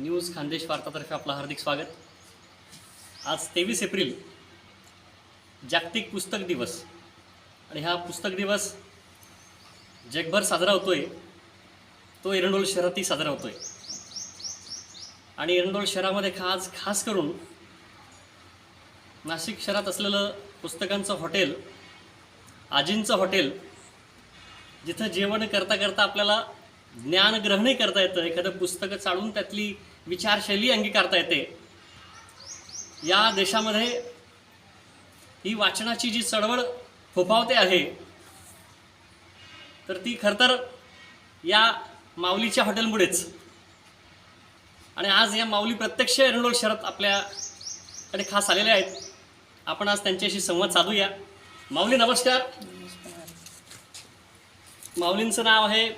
News Khandesh वार्तातर्फे आपलं हार्दिक स्वागत. आज तेवीस एप्रिल जागतिक पुस्तक दिवस. आणि हा पुस्तक दिवस जगभर साजरा होतो आहे तो एरंडोल शहरातही साजरा होतो आहे आणि एरंडोल शहरामध्ये खास खास करून नाशिक शहरात असलेलं पुस्तकांचं हॉटेल आजींचं हॉटेल जिथं जेवण करता करता आपल्याला ज्ञानग्रहणही करता येतं. एखादं पुस्तकं चालून त्यातली विचारशैली अंगीकारता येते. या देशामध्ये ही वाचनाची जी चळवळ फोफावते आहे तर ती खरं तर या माऊलीच्या हॉटेलमुळेच. आणि आज या माऊली प्रत्यक्ष एरंडोल शहरात आपल्याकडे खास आलेल्या आहेत. आपण आज त्यांच्याशी संवाद साधूया. माऊली नमस्कार. माऊलींचं नाव आहे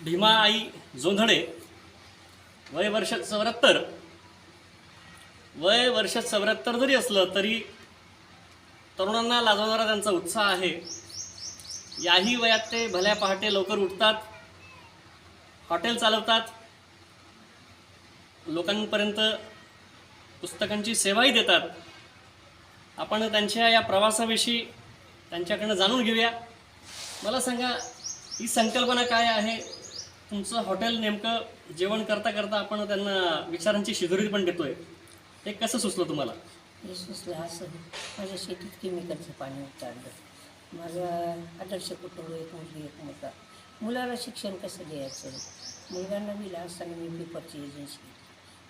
भीमा आई जोंधळे. वय वर्ष चौऱ्याहत्तर. वय वर्ष चौऱ्याहत्तर जरी असलं तरी तरुणांना लाजवणारा त्यांचा उत्साह आहे. याही वयात ते भल्या पहाटे लवकर उठतात हॉटेल चालवतात. लोकांपर्यंत पुस्तकांची सेवाही देतात. आपण त्यांच्या या प्रवासाविषयी त्यांच्याकडनं जाणून घेऊया. मला सांगा ही संकल्पना काय आहे? तुमचं हॉटेल नेमकं जेवण करता करता आपण त्यांना विचारांची शिदोरी पण देतोय. हे कसं सुचलं तुम्हाला? हे सुचलं असं. माझ्या शेतीत केमिकलचं पाणी उतरलं माझा आदर्श कुटुंब एक मुलगी एक मुलगा. मुलाला शिक्षण कसं द्यायचं? मुलगा नवीला असताना मी पेपरची एजन्सी घेतली.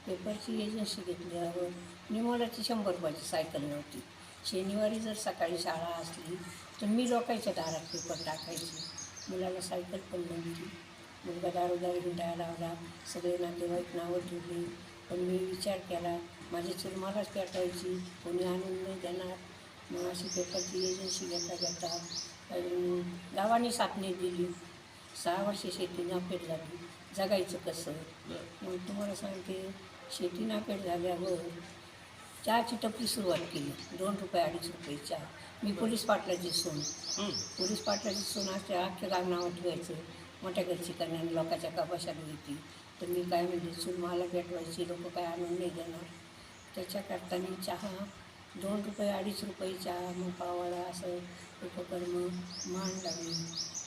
पेपरची एजन्सी घेतल्यावर निमोलाची शंभर रुपयाची सायकल नव्हती. शनिवारी जर सकाळी शाळा असली तर मी लोकांच्या दारात पेपर टाकायची. मुलाला सायकल पण नव्हती. मुलगा दारोदारी हिंडायला लावला. सगळे नातेवाईक नावं ठेवली. पण मी विचार केला माझी चूल मलाच पेटवायची. कोणी आणून नाही देणार. मग अशी पेपरची एजन्सी घेता घेता गावाने साथणी दिली. सहा वर्ष शेती नापेट झाली. जगायचं कसं? मग तुम्हाला सांगते शेती नापेट झाल्यावर चहाची टपरी सुरुवात केली. दोन रुपये अडीच रुपये चहा. मी पोलीस पाटलाची सून. हं. पोलीस पाटलाची सून असते अख्ख्या गाव नावं ठेवायचं. मोठ्या घरची करण्याने लोकांच्या कपाशात होती. तर मी काय म्हणते चूल मला भेटवायची लोक काय आणून नाही देणार. त्याच्याकरताने चहा दोन रुपये अडीच रुपये चहा मग पावाळा असं उपकर्म मान लागली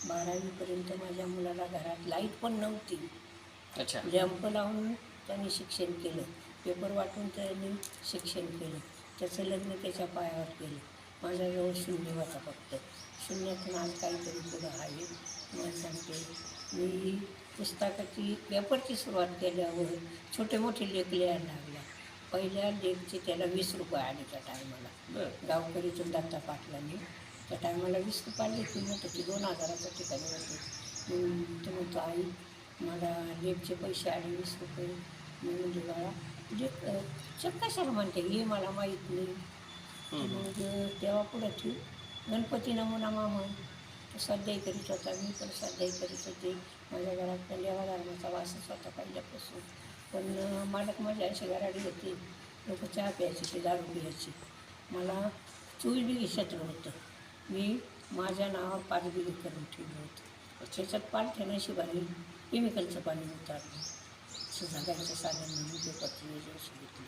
बारावीपर्यंत माझ्या मुलाला घरात लाइट पण नव्हती. अच्छा. लॅम्प लावून त्यांनी शिक्षण केलं. पेपर वाटून त्यांनी शिक्षण केलं. त्याचं लग्न त्याच्या पायावर केलं. माझ्याजवळ शून्य होता फक्त. शून्यातून आज काहीतरी पुढं आहे. मला सांगते मी पुस्तकाची पेपरची सुरुवात केल्यावर छोटे मोठे लेख लिहायला लागला पहिल्या लेखचे त्याला वीस रुपये आले त्या टायमाला. गावकरीतून दत्ता पाटलांनी. त्या टायमाला वीस रुपयाला किंमत होती दोन हजाराच्या ठिकाणी होती. मग तो म्हणतो आई मला लेपचे पैसे आले वीस रुपये. मी म्हणजे बाळा म्हणते? हे मला माहीत नाही. मग तेव्हा पुढं ठेवू गणपती नमुना मामा तो स्वाध्याय करीत होता मी पण स्वाध्याय करीत होते माझ्या घरात पण धर्माचा वासच होता पहिल्यापासून. पण मालक माझी अशी घराडी होती. लोक चहा प्यायची ते दारू प्यायची. मला चोवीस बिघे क्षेत्र होतं. मी माझ्या नावावर पाच बिघे करून ठेवलं होतं. त्याच्यात पाच नशिबाने केमिकलचं पाणी उतारलं. असं जगायचं साधन म्हणून ते पत्र घेतले.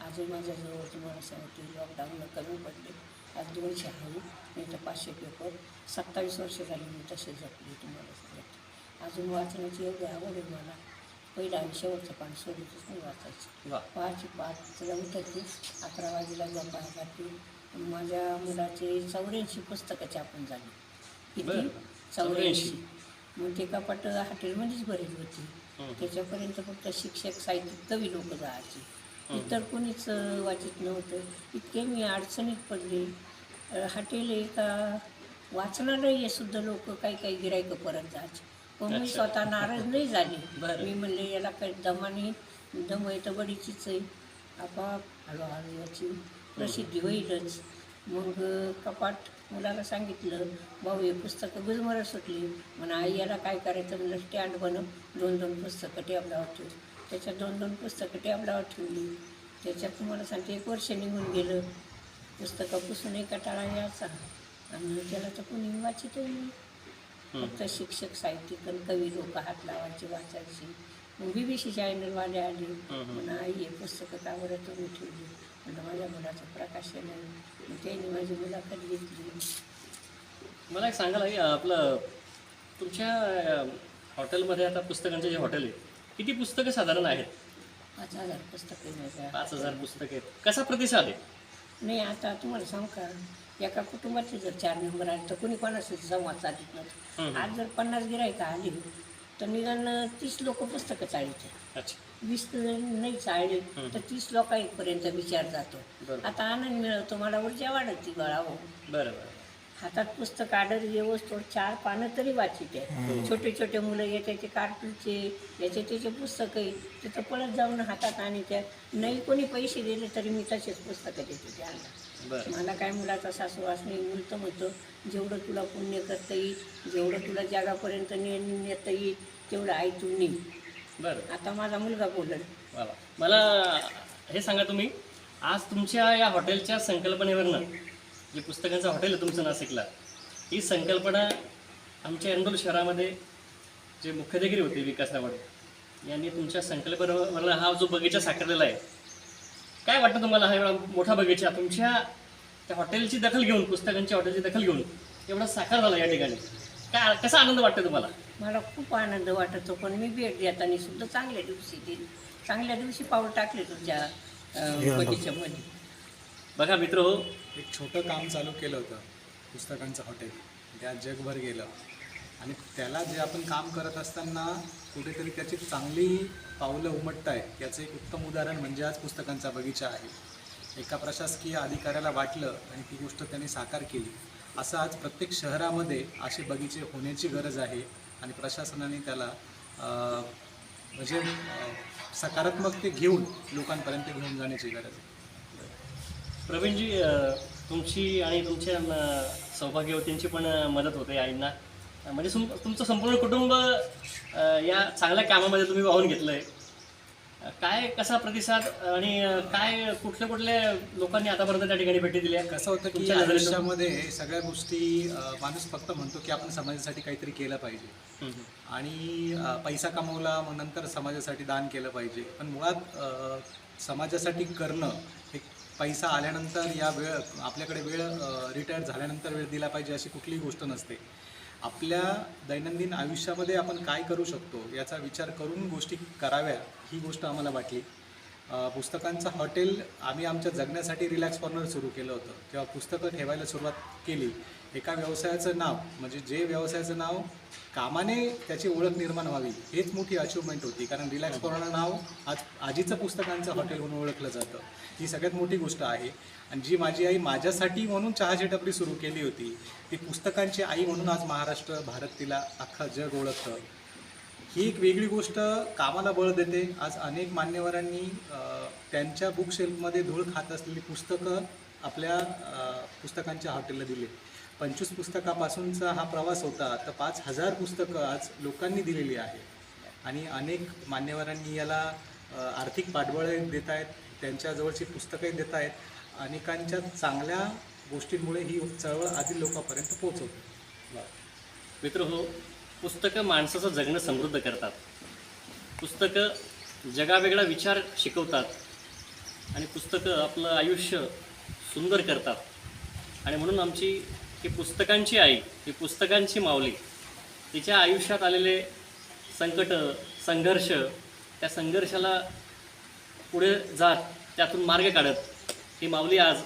आजही माझ्याजवळ तुम्हाला सांगते लॉकडाऊनला कमी पडले. आज दोनशे आहे नाही तर पाचशे पेपर. सत्तावीस वर्ष झाली मी तसे जपले तुम्हाला सांगते अजून वाचण्याची एवढी आवड आहे मला. पहिलं आणि शेवटचं पाणी सोडतच नाही वाचायचं. वा. पहाची पाचला उठते अकरा वाजेला जपा जाते माझ्या मुलाचे चौऱ्याऐंशी पुस्तकं छापून झाली. किती? चौऱ्याऐंशी. मग ते कपाट हॉटेलमध्येच भरेल होती. त्याच्यापर्यंत फक्त शिक्षक साहित्यिक कवी लोक जायचे. इतर कोणीच वाचित नव्हतं. इतके मी अडचणीत पडले. हॉटेल आहे का वाचनालय हे सुद्धा लोक काही काही गिरायकं परत जायचे. पण मी. स्वतः नाराज नाही झाली. बरं. मी म्हणले याला काही दमाने दम आहे तर बडीचीच आहे. आपाप हळूहळू याची प्रसिद्धी होईलच. मग कपाट मुलाला सांगितलं भाऊ हे पुस्तकं गुजमरत सुटली. म्हणा आई याला काय करायचं? म्हणलं स्टँड बनव. दोन दोन पुस्तकं टेबलावर ठेव त्याच्यात दोन दोन पुस्तकं टेबलावर ठेवली. त्याच्यात तुम्हाला सांगते एक वर्ष निघून गेलं. पुस्तकं पुसून एका टाळा यायचा. आणि त्याला तर कोणी वाचितही नाही. फक्त शिक्षक साहित्यिक आणि कवी लोक हात लावायचे वाचायचे. मग बी बी सी चॅनलवाले आले. म्हणा आई हे पुस्तकं का बरं तुम्ही ठेवली? म्हणलं माझ्या मुलाचं प्रकाशन आहे मग त्यांनी माझी मुलाखत घेतली. मला एक आई आपलं तुमच्या हॉटेलमध्ये आता पुस्तकांचे जे हॉटेल आहे किती पुस्तकं साधारण आहेत? पाच हजार पुस्तकं पाच हजार पुस्तकं आहेत. कसा प्रतिसाद आहे नाही आता तुम्हाला सांगू का एका कुटुंबातले जर चार मेंबर आले तर कोणी कोणाशी संवाद साधित नव्हतं हम्म. आज जर पन्नास गिरायका आली तर निदान तीस लोक पुस्तकं चाळीचे अच्छा. वीस नाही चाळले हम्म. तर तीस लोकांपर्यंत विचार जातो. आता आनंद मिळवतो मला ऊर्जा वाढत गळा हो. बरं बरं. हातात पुस्तक आडर व्यवस्थित चार पानं तरी वाचित आहे छोटे छोटे मुलं याच्याचे कार्टूनचे याचे त्याचे पुस्तक आहे तिथं पळत जाऊन हातात आणि त्या नाही कोणी पैसे दिले तरी मी तसेच पुस्तकं देते त्यांना. मला काय मुलाचा सासूवास नाही उलट म्हणतो जेवढं तुला पुण्य करता येईल जेवढं तुला जगापर्यंत ने नेता येईल तेवढं आई तू नाही बरं. आता माझा मुलगा बोलल. मला हे सांगा तुम्ही आज तुमच्या या हॉटेलच्या संकल्पनेवरनं जे पुस्तकांचं हॉटेल आहे तुमचं नाशिकला ही संकल्पना आमच्या एंडोल शहरामध्ये जे मुख्याधिकारी होते विकास रावडे यांनी तुमच्या संकल्पनेवर हा जो बगीचा साकारलेला आहे काय वाटतं तुम्हाला हा एवढा मोठा बगीचा? तुमच्या त्या हॉटेलची दखल घेऊन पुस्तकांच्या हॉटेलची दखल घेऊन एवढा साकार झाला या ठिकाणी. काय कसा आनंद वाटतो तुम्हाला? मला खूप आनंद वाटतो पण मी भेट देताना सुद्धा चांगल्या दिवशी दिली. चांगल्या दिवशी पाऊल टाकले अं, बगीच्यामध्ये. बघा मित्र हो. एक छोटं काम चालू केलं होतं पुस्तकांचं हॉटेल. ते जगभर गेलं. आणि त्याला जे आपण काम करत असताना कुठेतरी त्याची चांगली पावलं उमटत आहे याचं एक उत्तम उदाहरण म्हणजे आज पुस्तकांचा बगीचा आहे. एका प्रशासकीय अधिकाऱ्याला वाटलं आणि ती गोष्ट त्यांनी साकार केली. असं आज प्रत्येक शहरामध्ये असे बगीचे होण्याची गरज आहे आणि प्रशासनाने त्याला म्हणजे सकारात्मक ते घेऊन लोकांपर्यंत घेऊन जाण्याची गरज आहे. प्रवीणजी तुमची आणि तुमच्या सौभाग्यवतींची पण मदत होते आईंना. म्हणजे तुम तुमचं संपूर्ण कुटुंब या चांगल्या कामामध्ये तुम्ही वाहून घेतलं आहे काय कसा प्रतिसाद आणि काय कुठल्या कुठल्या लोकांनी आतापर्यंत त्या ठिकाणी भेटी दिल्या? कसं होतं की? आयुष्यामध्ये सगळ्या गोष्टी माणूस फक्त म्हणतो की आपण समाजासाठी काहीतरी केलं पाहिजे. आणि पैसा कमवला मग नंतर समाजासाठी दान केलं पाहिजे. पण मुळात समाजासाठी करणं पैसा आल्यानंतर या वेळ आपल्याकडे वेळ रिटायर झाल्यानंतर वेळ दिला पाहिजे अशी कुठलीही गोष्ट नसते. आपल्या दैनंदिन आयुष्यामध्ये आपण काय करू शकतो याचा विचार करून गोष्टी कराव्या ही गोष्ट आम्हाला वाटली. पुस्तकांचं हॉटेल आम्ही आमच्या जगण्यासाठी रिलॅक्स कॉर्नर सुरू केलं होतं. किंवा पुस्तकं ठेवायला सुरुवात केली. एका व्यवसायाचं नाव म्हणजे जे व्यवसायाचं नाव कामाने त्याची ओळख निर्माण व्हावी हेच मोठी अचिव्हमेंट होती. कारण रिलॅक्स कॉर्नर नाव आज आजीचं पुस्तकांचं हॉटेल म्हणून ओळखलं जातं. ही सगळ्यात मोठी गोष्ट आहे. आणि जी माझी आई माझ्यासाठी म्हणून चहाची टपरी सुरू केली होती ती पुस्तकांची आई म्हणून आज महाराष्ट्र भारत तिला अख्खा जग ओळखतं. ही एक वेगळी गोष्ट कामाला बळ देते. आज अनेक मान्यवरांनी त्यांच्या बुक शेल्फमध्ये धूळ खात असलेली पुस्तकं आपल्या पुस्तकांच्या हॉटेलला दिले. पंचवीस पुस्तकापासूनचा हा प्रवास होता तर पाच हजार पुस्तकं आज लोकांनी दिलेली आहे आणि अनेक मान्यवरांनी याला आर्थिक पाठबळ देत आहेत त्यांच्याजवळची पुस्तकंही देत आहेत अनेकांच्या चांगल्या गोष्टींमुळे ही चळवळ आधी लोकांपर्यंत पोहोचवते. मित्र हो पुस्तकं माणसाचं जगणं समृद्ध करतात. पुस्तकं जगावेगळा विचार शिकवतात आणि पुस्तकं आपलं आयुष्य सुंदर करतात. आणि म्हणून आमची ही पुस्तकांची आई ही पुस्तकांची माऊली तिच्या आयुष्यात आलेले संकट संघर्ष त्या संघर्षाला पुढे जात त्यातून मार्ग काढत ही माऊली आज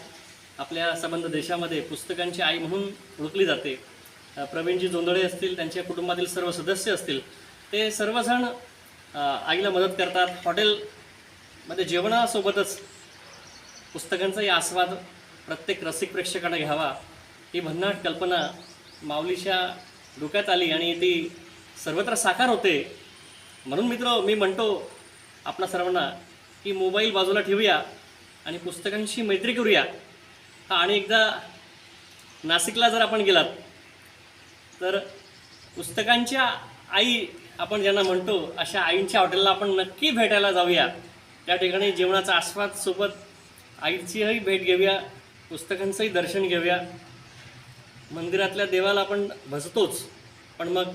आपल्या संबंध देशामध्ये पुस्तकांची आई म्हणून ओळखली जाते. प्रवीणजी जोंदळे असतील त्यांच्या कुटुंबातील सर्व सदस्य असतील ते सर्वजण आईला मदत करतात. हॉटेलमध्ये जेवणासोबतच पुस्तकांचाही आस्वाद प्रत्येक रसिक प्रेक्षकाने घ्यावा. ही भन्नाट कल्पना माऊलीच्या डोक्यात आली आणि ती सर्वत्र साकार होते. म्हणून मित्र मी म्हणतो आपणा सर्वांना की मोबाईल बाजूला ठेवूया आणि पुस्तकांशी मैत्री करूया. हा आणि एकदा नाशिकला जर आपण गेलात तर पुस्तकांच्या आई आपण ज्यांना म्हणतो अशा आईंच्या हॉटेलला आपण नक्की भेटायला जाऊया. त्या ठिकाणी जेवणाचा आस्वाद सोबत आईचीही भेट घेऊया पुस्तकांचंही दर्शन घेऊया. मंदिरातल्या देवाला आपण भजतोच पण मग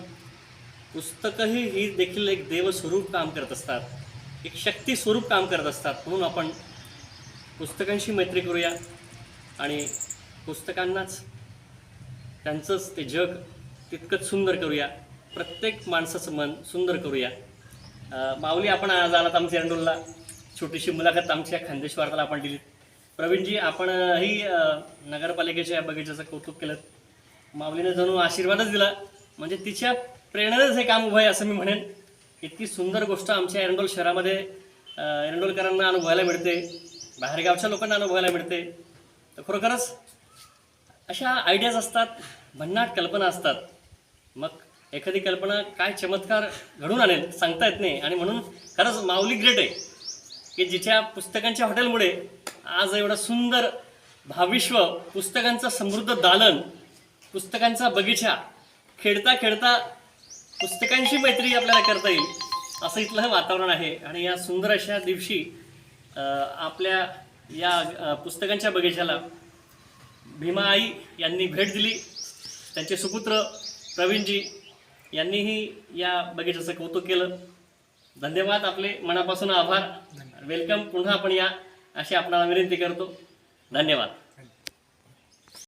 पुस्तकंही ही देखील एक देवस्वरूप काम करत असतात एक शक्ती स्वरूप काम करत असतात म्हणून आपण पुस्तकांशी मैत्री करूया. आणि पुस्तकांनाच त्यांचंच ते जग तितकंच सुंदर करूया. प्रत्येक माणसाचं मन सुंदर करूया. माऊली आपण आज आलात आमच्या एरंडोलला. छोटीशी मुलाखत आमच्या खानदेश वार्ताला आपण दिली. प्रवीणजी आपणही नगरपालिकेच्या या बगीचाचं कौतुक केलं. माऊलीने जणू आशीर्वादच दिला. म्हणजे तिच्या प्रेरणेनेच हे काम उभं आहे असं मी म्हणेन. इतकी सुंदर गोष्ट आमच्या एरंडोल शहरामध्ये एरंडोलकरांना अनुभवायला मिळते. बाहेरगावच्या लोकांना अनुभवायला मिळते. तर खरोखरच अशा आयडियाज असतात भन्नाट कल्पना असतात. मग एखादी कल्पना काय चमत्कार घडून आणेल सांगता येत नाही. आणि म्हणून खरंच माऊली ग्रेट आहे की जिच्या पुस्तकांच्या हॉटेलमुळे आज एवढं सुंदर भाविश्व पुस्तकांचं समृद्ध दालन पुस्तकांचा बगीचा खेळता खेळता पुस्तकांची मैत्री आपल्याला करता येईल असं इथलं वातावरण आहे. आणि या सुंदर अशा दिवशी आपल्या या पुस्तकांच्या बगीचाला भीमा आई यांनी भेट दिली. त्यांचे सुपुत्र प्रवीणजी यांनीही या बगीच्याचं कौतुक केलं. धन्यवाद आपले मनापासून आभार. वेलकम पुन्हा आपण या अशी आपणाला विनंती करतो. धन्यवाद.